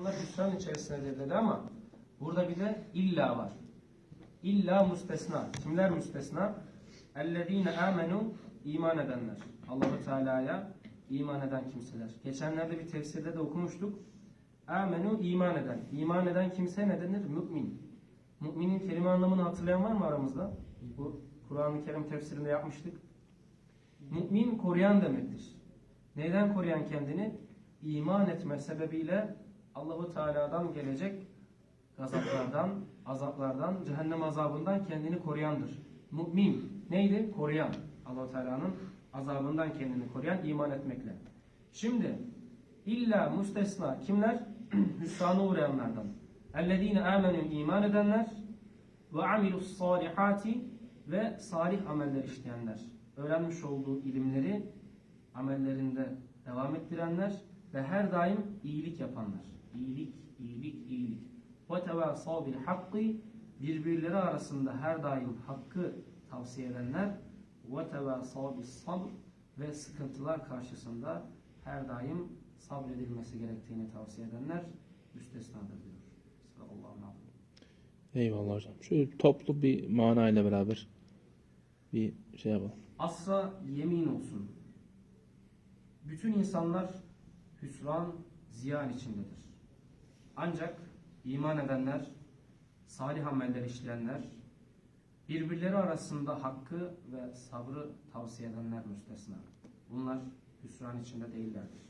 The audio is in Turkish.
Onlar hüsran içerisindedir dedi ama burada bir de illa var. İlla müstesna. Kimler müstesna? Ellezine amenu iman edenler. Allahu Teala'ya iman eden kimseler. Geçenlerde bir tefsirde de okumuştuk. Amenu iman eden. İman eden kimse ne denir? Mümin. Müminin kelime anlamını hatırlayan var mı aramızda? Bu Kur'an-ı Kerim tefsirinde yapmıştık. Mümin koruyan demektir. Neyden koruyan kendini? İman etme sebebiyle Allahu Teala'dan gelecek gazaplardan, azaplardan, cehennem azabından kendini koruyandır. Mümin neydi? Koruyan. Allahu Teala'nın azabından kendini koruyan iman etmekle. Şimdi illa müstesna kimler? Hüsrana uğrayanlardan. Ellezine amenu iman edenler ve amilus salihati ve salih ameller işleyenler. Öğrenmiş olduğu ilimleri amellerinde devam ettirenler ve her daim iyilik yapanlar. İyilik, iyilik, iyilik. Bil hakkı birbirleri arasında her daim hakkı tavsiye edenler bis sabr ve sıkıntılar karşısında her daim sabredilmesi gerektiğini tavsiye edenler müstesnadır diyor. Sallallahu aleyhi Eyvallah hocam. Şöyle toplu bir manayla beraber bir şey yapalım. Asra yemin olsun. Bütün insanlar hüsran, ziyan içindedir. Ancak iman edenler, salih ameller işleyenler, birbirleri arasında hakkı ve sabrı tavsiye edenler müstesna. Bunlar hüsran içinde değillerdir.